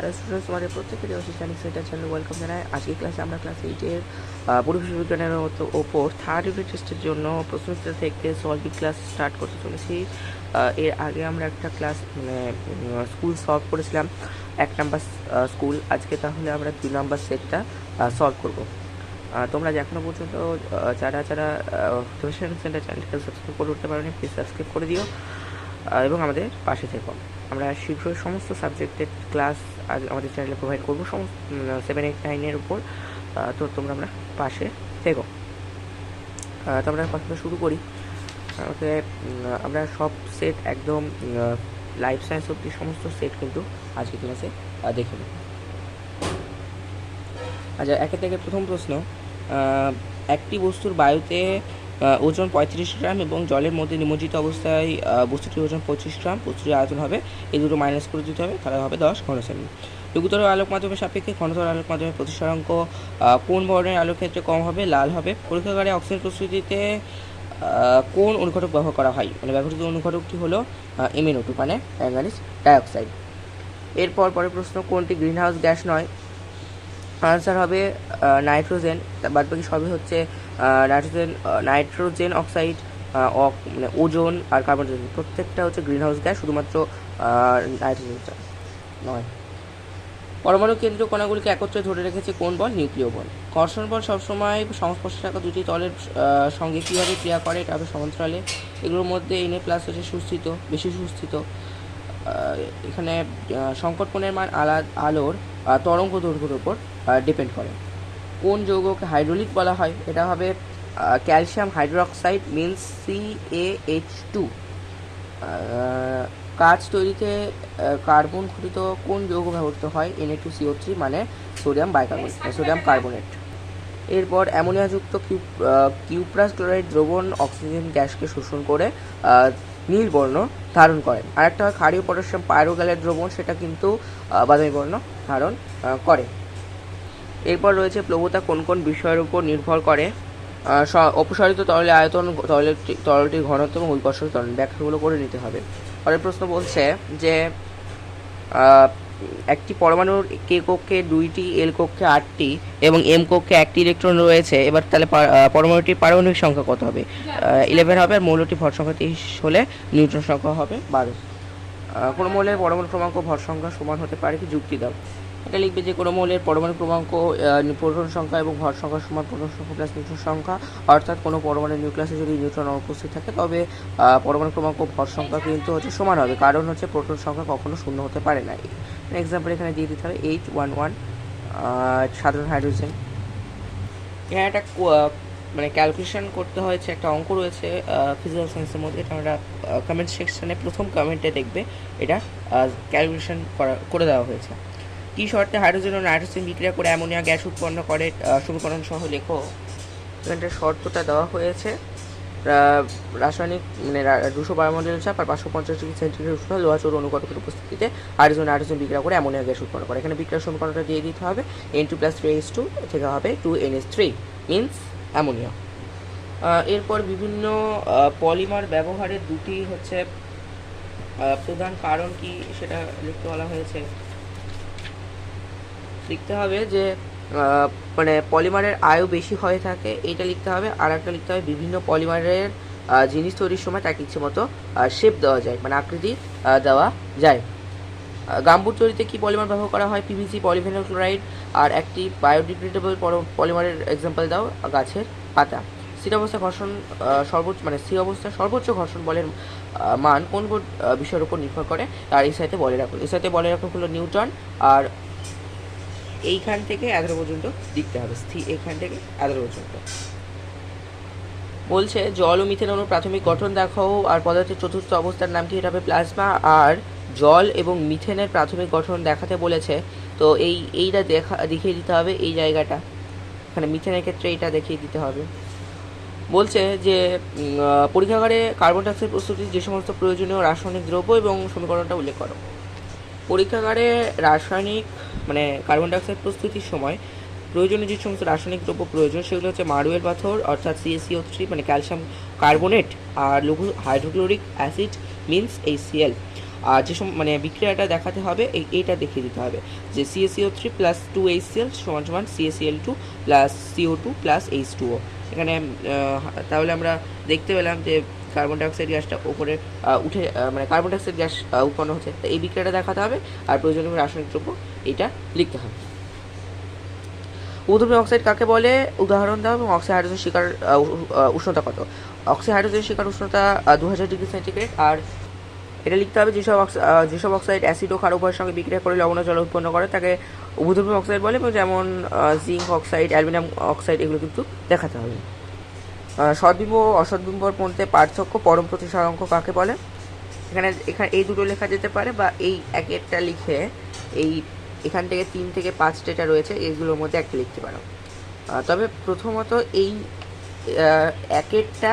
Hello students তোমাদের দেওয়া শিক্ষানিক centre channel welcome জানাই আজকে ক্লাসে আমরা ক্লাস এইটের পরিবেশ বিজ্ঞানের মতো ওপর থার্ড ইউনিট টেস্টের জন্য প্রশ্নোত্তর থেকে সলভিং ক্লাস স্টার্ট করতে চলেছি। এর আগে আমরা একটা ক্লাস মানে স্কুল সলভ করেছিলাম। এক নাম্বার স্কুল আজকে তাহলে আমরা দুই নাম্বার সেটটা সলভ করব। তোমরা এখনও পর্যন্ত যারা যারা টিউশন সেন্টার চ্যানেলটাকে সাবস্ক্রাইব করে উঠতে পারোনি প্লিজ সাবস্ক্রাইব করে দিও। এবং আমাদের পাশে থেকো। আমরা শীঘ্রই সমস্ত সাবজেক্টের ক্লাস আজ আমাদের চ্যানেলে প্রোভাইড করব। সমস্ত সেভেন এইট নাইনের উপর। তো তোমরা আমরা পাশে থেকো। তো আমরা প্রথমে শুরু করি। আমাকে আমরা সব সেট একদম লাইফ সায়েন্স অব্দি সমস্ত সেট কিন্তু আজকে ক্লাসে দেখে নেব। আচ্ছা একে থেকে প্রথম প্রশ্ন একটি বস্তুর বায়ুতে ওজন পঁয়ত্রিশ গ্রাম এবং জলের মধ্যে নিমজ্জিত অবস্থায় বস্তুটির ওজন পঁচিশ গ্রাম। বস্তুটির আয়তন হবে, এই দুটো মাইনাস করে দিতে হবে, তাহলে হবে দশ ঘনসেমি লঘুতর আলোক মাধ্যমের সাপেক্ষে ঘনতর আলোক মাধ্যমের প্রতিসরাঙ্ক কোন বর্ণের আলোক ক্ষেত্রে কম হবে, লাল হবে। পরীক্ষাগারে অক্সিজেন প্রস্তুতিতে কোন অনুঘটক ব্যবহার করা হয়? মানে ব্যবহৃত অনুঘটকটি হলো এমএনও টু মানে ম্যাঙ্গানিজ ডাইঅক্সাইড এরপর পরের প্রশ্ন, কোনটি গ্রিনহাউস গ্যাস নয়? আনসার হবে নাইট্রোজেন বাদ বাকি সবই হচ্ছে নাইট্রোজেন নাইট্রোজেন অক্সাইড মানে ওজন আর কার্বন ডাইঅক্সাইড প্রত্যেকটা হচ্ছে গ্রিনহাউস গ্যাস শুধুমাত্র নাইট্রোজেনটা নয়। পরমাণু কেন্দ্র কণাগুলিকে একত্রে ধরে রেখেছে কোন বল? নিউক্লিয় বল। ঘর্ষণ বল সবসময় সংস্পর্শে থাকা দুটি তলের সঙ্গে কীভাবে ক্রিয়া করে, এটা হবে সমান্তরালে। এগুলোর মধ্যে এনে প্লাস হচ্ছে সুস্থিত, বেশি সুস্থিত। এখানে সংকটপণের মান আলা আলোর তরঙ্গ দৈর্ঘ্যের উপর ডিপেন্ড করে। কোন যৌগকে হাইড্রোলিক বলা হয়? এটা হবে calcium hydroxide means C H two কাঁচ তৈরিতে কার্বন ঘটিত কোন যৌগ ব্যবহৃত হয়? N two CO three means sodium bicarbonate sodium carbonate. এরপর অ্যামোনিয়াযুক্ত কিউ কিউপ্রাস ক্লোরাইড দ্রবণ অক্সিজেন গ্যাসকে শোষণ করে নীল বর্ণ ধারণ করে। আরেকটা হয় ক্ষারীয় পটাশিয়াম পাইরোগ্যালের দ্রবণ, সেটা কিন্তু বাদামি বর্ণ ধারণ করে। এরপর রয়েছে প্লবতা কোন কোন বিষয়ের উপর নির্ভর করে? অপসারিত তরলের আয়তন তরলের তরলটির ঘনত্ব এবং উৎকর্ষ ত্বরণ ব্যাখ্যাগুলো করে নিতে হবে। পরের প্রশ্ন বলছে যে একটি পরমাণুর কে কক্ষে দুইটি, এল কক্ষে আটটি এবং এম কক্ষে একটি ইলেকট্রন রয়েছে, এবার তাহলে পরমাণুটির পারমাণবিক সংখ্যা কত হবে? ইলেভেন হবে আর মৌলটির ভর সংখ্যা তেইশ হলে নিউট্রন সংখ্যা হবে বারো। কোনো মৌলের পরমাণু ক্রমাঙ্ক ভর সংখ্যা সমান হতে পারে কি? যুক্তি দাও। এটা লিখবে যে কোনো মৌলের পরমাণু ক্রমাঙ্ক প্রোটন সংখ্যা এবং ভর সংখ্যা সমান প্রোটন সংখ্যা প্লাস নিউট্রন সংখ্যা। অর্থাৎ কোনো পরমাণু নিউক্লিয়াসে যদি নিউট্রন অনুপস্থিত থাকে, তবে পরমাণু ক্রমাঙ্ক ভর সংখ্যা কিন্তু হচ্ছে সমান হবে। কারণ হচ্ছে প্রোটন সংখ্যা কখনো শূন্য হতে পারে না। এক্সাম্পল এখানে দিয়ে দিতে হবে এইট ওয়ান ওয়ান সাধারণ হাইড্রোজেন এখানে একটা মানে ক্যালকুলেশন করতে হয়েছে, একটা অঙ্ক রয়েছে ফিজিক্যাল সায়েন্সের মধ্যে। এটা আমরা কমেন্ট সেকশনে প্রথম কমেন্টে দেখবে। এটা ক্যালকুলেশন করা, করে দেওয়া হয়েছে। কী শর্তে হাইড্রোজেন ও নাইট্রোজেন বিক্রিয়া করে অ্যামোনিয়া গ্যাস উৎপন্ন করে সমীকরণ সহ লেখো। এখানটা শর্তটা দেওয়া হয়েছে। রাসায়নিক মানে দুশো বায়ুমণ্ডলের চাপ আর পাঁচশো পঞ্চাশ ডিগ্রি সেন্টিগ্রেড উষ্ণ লোহা চোর অনুঘটকের উপস্থিতিতে হাইড্রোজেন নাইট্রোজেন বিক্রিয়া করে অ্যামোনিয়া গ্যাস উৎপন্ন করে। এখানে বিক্রিয়ার সমীকরণটা দিয়ে দিতে হবে। N two plus three S two থেকে হবে two N S three means ammonia. এরপর বিভিন্ন পলিমার ব্যবহারের দুটি হচ্ছে প্রধান কারণ কি সেটা লিখতে বলা হয়েছে। লিখতে হবে যে মানে পলিমারের আয়ু বেশি হয়ে থাকে, এইটা লিখতে হবে আর একটা লিখতে হবে, বিভিন্ন পলিমারের জিনিস তৈরির সময় তাকে ইচ্ছে মতো শেপ দেওয়া যায় মানে আকৃতি দেওয়া যায়। গাম্বুট তৈরিতে কি পলিমার ব্যবহার করা হয়? পিভিসি পলিফেনল ক্লোরাইড আর একটি বায়োডিগ্রেডেবল পলিমারের এক্সাম্পল দাও, গাছের পাতা। স্থির অবস্থা ঘর্ষণ সর্বোচ্চ মানে স্থির অবস্থায় সর্বোচ্চ ঘর্ষণ বলের মান কোন কোন বিষয়ের উপর নির্ভর করে? তার এই সাথে বলে রাখুন এই সাথে বলে রাখুন হলো নিউটন আর এইখান থেকে এগারো পর্যন্ত লিখতে হবে স্থির এইখান থেকে এগারো পর্যন্ত। বলছে, জল ও মিথেন প্রাথমিক গঠন দেখাও, আর পদার্থের চতুর্থ অবস্থার নাম কি? এটা হবে প্লাজমা, আর জল এবং মিথেনের প্রাথমিক গঠন দেখাতে বলেছে। তো এই, এইটা দেখা, দেখিয়ে দিতে হবে এই জায়গাটা। মানে মিথেনের ক্ষেত্রে এইটা দেখিয়ে দিতে হবে। বলছে যে পরীক্ষাগারে কার্বন ডাইঅক্সাইড প্রস্তুতির যে সমস্ত প্রয়োজনীয় রাসায়নিক দ্রব্য এবং সমীকরণটা উল্লেখ করো। পরীক্ষাগারে রাসায়নিক মানে কার্বন ডাইঅক্সাইড প্রস্তুতির সময় প্রয়োজনীয় যে সমস্ত রাসায়নিক দ্রব্য প্রয়োজন, সেগুলো হচ্ছে মারুয়েল পাথর, অর্থাৎ সিএসিও থ্রি মানে ক্যালসিয়াম কার্বনেট আর লঘু হাইড্রোক্লোরিক অ্যাসিড, মিনস এইচসিএল আর যে মানে বিক্রিয়াটা দেখাতে হবে, এই, এইটা দেখিয়ে দিতে হবে যে CACO three plus two H CL সমান সমান CACL two plus CO two plus H two O এখানে তাহলে আমরা দেখতে পেলাম যে কার্বন ডাইঅক্সাইড গ্যাসটা ওপরে উঠে মানে কার্বন ডাইঅক্সাইড গ্যাস উৎপন্ন হচ্ছে। তো এই বিক্রিয়াটা দেখাতে হবে, আর প্রয়োজনীয় রাসায়নিক দ্রব্য এইটা লিখতে হবে। উদ্যমী অক্সাইড কাকে বলে? উদাহরণ দাও, এবং অক্সাইড হাইড্রোজেন শিকার উষ্ণতা কত? অক্সাইড হাইড্রোজেন শিকার উষ্ণতা দু হাজার ডিগ্রি সেন্টিগ্রেড, আর এটা লিখতে হবে যেসব যেসব অক্সাইড অ্যাসিড ও ক্ষার সঙ্গে বিক্রিয়া করে লবণ জল উৎপন্ন করে, তাকে উভধর্মী অক্সাইড বলে, এবং যেমন জিঙ্ক অক্সাইড অ্যালুমিনিয়াম অক্সাইড এগুলো কিন্তু দেখাতে হবে। সদ্বিম্ব ও অসদ্বিম্বর মধ্যে পার্থক্য পরম প্রতিসারাঙ্ক কাকে বলে? এখানে এখানে এই দুটো লেখা যেতে পারে বা এই এক একটা লিখে এই এখান থেকে তিন থেকে পাঁচটা এটা রয়েছে এইগুলোর মধ্যে একটা লিখতে পারো। তবে প্রথমত এই একেরটা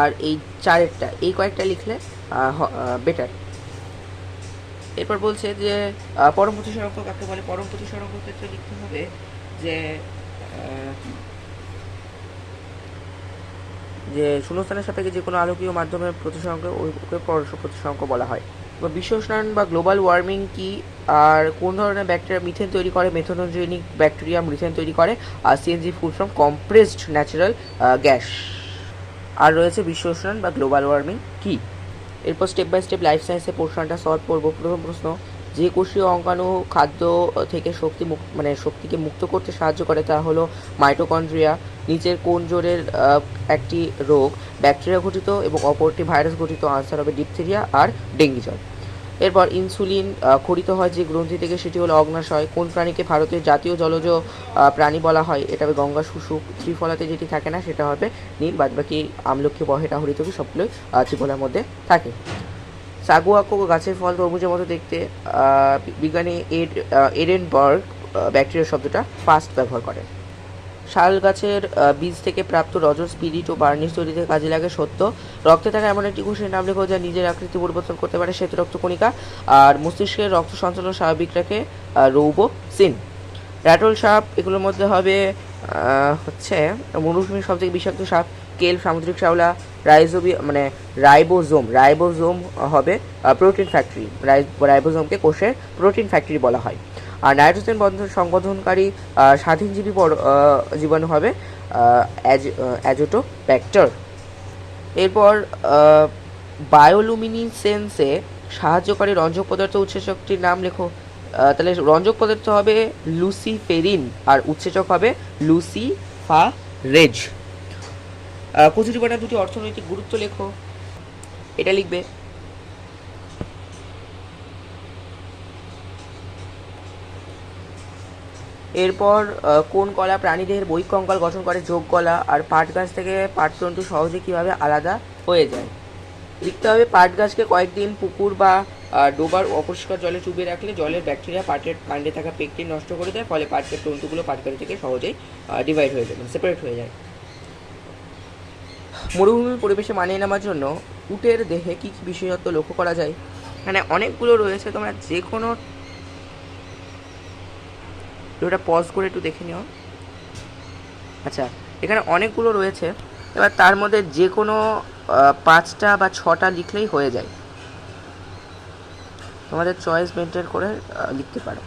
আর এই চারেরটা, এই কয়েকটা লিখলে বেটার এরপর বলছে যে পরম প্রতিসরাঙ্ক কাকে বলে? পরম প্রতিসরাঙ্ক ক্ষেত্রে লিখতে হবে যে যে শূন্যস্থানের সাপেক্ষে যে কোনো আলোকীয় মাধ্যমের প্রতিসরাঙ্ক ওকে পরশ প্রতিসরাঙ্ক বলা হয়। বা বিশ্ব উষ্ণায়ন বা গ্লোবাল ওয়ার্মিং কি? আর কোন ধরনের ব্যাকটেরিয়া মিথেন তৈরি করে? মেথোনোজেনিক ব্যাকটেরিয়া মিথেন তৈরি করে? আর CNG food from compressed natural gas আর রয়েছে বিশ্ব উষ্ণায়ন বা গ্লোবাল ওয়ার্মিং কি? এরপর স্টেপ বাই স্টেপ লাইফ সায়েন্সের পোর্শনটা সলভ করব। প্রথম প্রশ্ন যে কোষীয় অঙ্কাণু খাদ্য থেকে শক্তি মানে শক্তিকে মুক্ত করতে সাহায্য করে তা হলো মাইটোকন্ড্রিয়া, নিচের কোন জোরের একটি রোগ, ব্যাকটেরিয়া ঘটিত এবং অপরটি ভাইরাস ঘটিত আনসার হবে ডিপথেরিয়া আর ডেঙ্গি জ্বর। এরপর ইনসুলিন খরিত হয় যে গ্রন্থি থেকে, সেটি হলো অগ্নাশয়, কোন প্রাণীকে ভারতের জাতীয় জলজ প্রাণী বলা হয়, এটা হবে গঙ্গা, শুশুক, ত্রিফলাতে যেটি থাকে না, সেটা হবে নীল, বাদবাকি আমলক্ষী বহেটা হরিতকি, সবগুলোই ত্রিফলার মধ্যে থাকে। সাগুয়াকো গাছের ফল তরমুজের মতো দেখতে বিজ্ঞানী এড এডেনবার্গ ব্যাকটেরিয়া শব্দটা ফার্স্ট ব্যবহার করে শাল গাছের বীজ থেকে প্রাপ্ত রজন স্পিরিট ও বার্নিশ তৈরিতে কাজে লাগে সত্য। রক্তে থাকা এমন একটি কোষের নাম লেখো যা নিজের আকৃতি পরিবর্তন করতে পারে শ্বেত রক্তকণিকা আর মস্তিষ্কের রক্ত সঞ্চালন স্বাভাবিক রাখে রৌব সিন। র্যাটল সাপ এগুলোর মধ্যে হবে হচ্ছে মরুভূমির সবথেকে বিষাক্ত সাপ, কেল, সামুদ্রিক শ্যাওলা রাইজোবি মানে রাইবোজোম রাইবোজোম হবে প্রোটিন ফ্যাক্টরি রাইবোজোমকে কোষের প্রোটিন ফ্যাক্টরি বলা হয়। আর নাইট্রোজেন বন্ধন সংবধনকারী স্বাধীনজীবী জীবাণু হবে অ্যাজোটো ব্যাক্টর এরপর বায়োলুমিনিসেন্সে সাহায্যকারী রঞ্জক পদার্থ উৎসেচকটির নাম লেখো। তাহলে রঞ্জক পদার্থ হবে লুসিফেরিন, আর উৎসেচক হবে লুসিফারেজ। কচুরি বানার দুটি অর্থনৈতিক গুরুত্ব লেখো। এটা লিখবে। এরপর কোন কলা প্রাণীদেহের বৈকঙ্কাল গঠন করে যোগ কলা আর পাট গাছ থেকে পাটতন্তু সহজে কীভাবে আলাদা হয়ে যায়? লিখতে হবে, পাট গাছকে কয়েকদিন পুকুর বা ডোবার অপরিষ্কার জলে চুবিয়ে রাখলে জলের ব্যাকটেরিয়া পাটের কাণ্ডে থাকা পেকটিন নষ্ট করে দেয়, ফলে পাটের তন্তুগুলো পাটকারি থেকে সহজেই ডিভাইড হয়ে যায় সেপারেট হয়ে যায়। মরুভূমির পরিবেশে মানিয়ে নেওয়ার জন্য উটের দেহে কী কী বিশেষত্ব লক্ষ্য করা যায়? এখানে অনেকগুলো রয়েছে, তোমরা যে কোনো ভিডিওটা পজ করে একটু দেখে নিও। আচ্ছা এখানে অনেকগুলো রয়েছে। এবার তার মধ্যে যে কোনো পাঁচটা বা ছটা লিখলেই হয়ে যায়। তোমাদের চয়েস মেনটেন করে লিখতে পারো।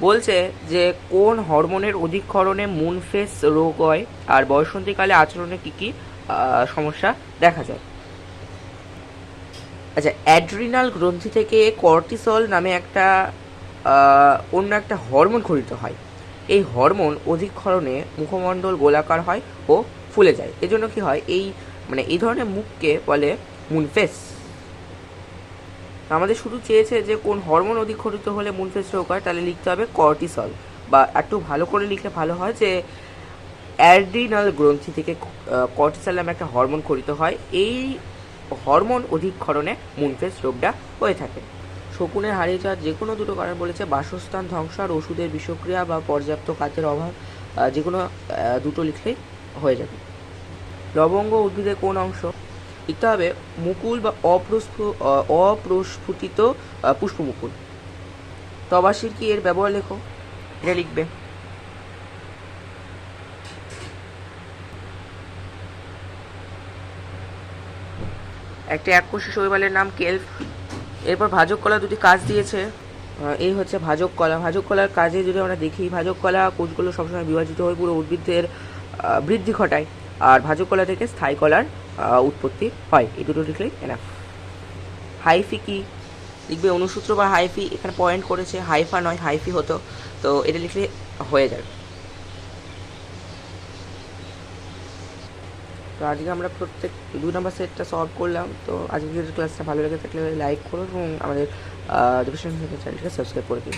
বলছে যে কোন হরমোনের অধিকক্ষরণে মুনফেস রোগ হয় আর বয়সন্তীকালে আচরণে কী কী সমস্যা দেখা যায়। আচ্ছা অ্যাড্রিনাল গ্রন্থি থেকে কর্টিসল নামে একটা অন্য একটা হরমোন খরিত হয়। এই হরমোন অধিকক্ষরণে মুখমণ্ডল গোলাকার হয় ও ফুলে যায়। এজন্য কি হয়, এই মানে এই ধরনের মুখকে বলে মুনফেস। আমাদের শুধু চেয়েছে যে কোন হরমোন অধিকক্ষরিত হলে মুনফেস রোগ হয় তাহলে লিখতে হবে কর্টিসল বা একটু ভালো করে লিখলে ভালো হয় যে অ্যাড্রিনাল গ্রন্থি থেকে কর্টিসল নামে একটা হরমোন খরিত হয়। এই হরমোন অধিকক্ষরণে মুনফেস রোগটা হয়ে থাকে। শকুনের হারিয়ে যাওয়ার যে কোনো দুটো কারণ বলেছে, বাসস্থান ধ্বংস আর ওষুধের বিষক্রিয়া বা পর্যাপ্ত খাদ্যের অভাব যে কোনো দুটো লিখলেই হয়ে যাবে। লবঙ্গ উদ্ভিদের কোন অংশ লিখতে হবে মুকুল বা অপ্রস্ফু অপ্রস্ফুটিত পুষ্পমুকুল। তবাশির কি এর ব্যবহার লেখো? এটা লিখবে। একটা এককোষী শৈবালের নাম কেলফ এরপর ভাজক কলা দুটি কাজ দিয়েছে। এই হচ্ছে ভাজক কলা। ভাজক কলার কাজে যদি আমরা দেখি, ভাজক কলা কোষগুলো সবসময় বিভাজিত হয়ে পুরো উদ্ভিদের বৃদ্ধি ঘটায়। আর ভাজক কলা থেকে স্থায়ী কলার উৎপত্তি হয়। এই দুটো লিখলেই এনাফ হাইফি কি? লিখবে অনুসূত্র বা হাইফি, এখানে পয়েন্ট করেছে, হাইফা নয়, হাইফি হতো। তো এটা লিখলে হয়ে যাবে। তো আজকে আমরা প্রত্যেক দুই নম্বর সেটটা সলভ করলাম। তো আজকের ক্লাসটা ভালো লেগে থাকলে লাইক করুন এবং আমাদের ডিভিশন চ্যানেলটাকে সাবস্ক্রাইব করে দিন।